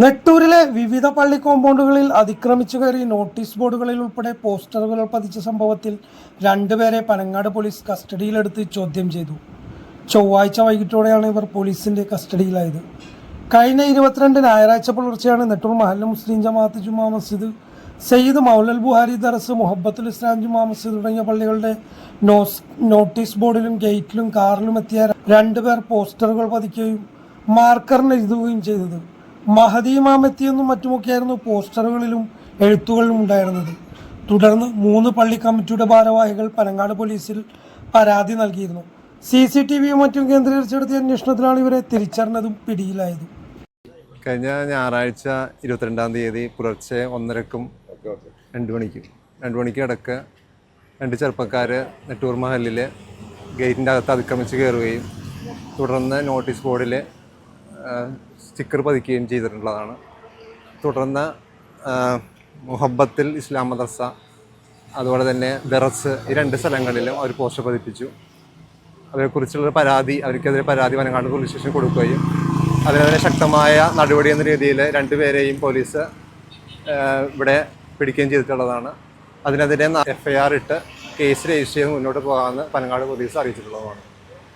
നെട്ടൂരിലെ വിവിധ പള്ളി കോമ്പൗണ്ടുകളിൽ അതിക്രമിച്ചു കയറി നോട്ടീസ് ബോർഡുകളിൽ ഉൾപ്പെടെ പോസ്റ്ററുകൾ പതിച്ച സംഭവത്തിൽ രണ്ടുപേരെ പനങ്ങാട് പോലീസ് കസ്റ്റഡിയിലെടുത്ത് ചോദ്യം ചെയ്തു. ചൊവ്വാഴ്ച വൈകിട്ടോടെയാണ് ഇവർ പോലീസിന്റെ കസ്റ്റഡിയിലായത് കഴിഞ്ഞ ഇരുപത്തിരണ്ട് ഞായറാഴ്ച പുലർച്ചെയാണ് നെട്ടൂർ മഹല്ല മുസ്ലിം ജമാഅത്ത് ജുമാ മസ്ജിദ് സയ്യിദ് മൗലൽ ബുഹാരി ദറസ് മുഹബത്തുൽ ഇസ്ലാം ജുമാ മസ്ജിദ് തുടങ്ങിയ പള്ളികളുടെ നോസ് നോട്ടീസ് ബോർഡിലും ഗേറ്റിലും കാറിലും എത്തിയ രണ്ടുപേർ പോസ്റ്ററുകൾ പതിക്കുകയും മാർക്കറിന് എഴുതുകയും ചെയ്തത്. മഹദി ഇമാം എത്തിയെന്നും മറ്റുമൊക്കെയായിരുന്നു പോസ്റ്ററുകളിലും എഴുത്തുകളിലും ഉണ്ടായിരുന്നത്. തുടർന്ന് മൂന്ന് പള്ളി കമ്മിറ്റിയുടെ ഭാരവാഹികൾ പനങ്ങാട് പോലീസിൽ പരാതി നൽകിയിരുന്നു. സി സി ടി വിയും മറ്റും കേന്ദ്രീകരിച്ചെടുത്തിയ അന്വേഷണത്തിലാണ് ഇവരെ തിരിച്ചറിഞ്ഞതും പിടിയിലായത്. കഴിഞ്ഞ ഞായറാഴ്ച ഇരുപത്തിരണ്ടാം തീയതി പുലർച്ചെ ഒന്നരക്കും രണ്ട് മണിക്കും രണ്ട് മണിക്ക് ഇടയ്ക്ക് രണ്ട് ചെറുപ്പക്കാർ നെട്ടൂർ മഹലിൽ ഗേറ്റിന്റെ അകത്ത് അതിക്രമിച്ച് കയറുകയും തുടർന്ന് നോട്ടീസ് ബോർഡിൽ സ്റ്റിക്കർ പതിക്കുകയും ചെയ്തിട്ടുള്ളതാണ്. തുടർന്ന് മുഹബത്തിൽ ഇസ്ലാം മദർസ അതുപോലെ തന്നെ ദറസ് ഈ രണ്ട് സ്ഥലങ്ങളിലും അവർ പോസ്റ്റർ പതിപ്പിച്ചു. അവരെക്കുറിച്ചുള്ള പരാതി അവർക്കെതിരെ പരാതി വനങ്ങാട് പോലീസ് സ്റ്റേഷൻ കൊടുക്കുകയും അതിനെതിരെ ശക്തമായ നടപടി എന്ന രീതിയിൽ രണ്ടുപേരെയും പോലീസ് ഇവിടെ പിടിക്കുകയും ചെയ്തിട്ടുള്ളതാണ്. അതിനെതിരെ എഫ് ഐ ആർ ഇട്ട് കേസ് രജിസ്റ്റർ ചെയ്ത് മുന്നോട്ട് പോകാമെന്ന് പനങ്ങാട് പോലീസ് അറിയിച്ചിട്ടുള്ളതാണ്.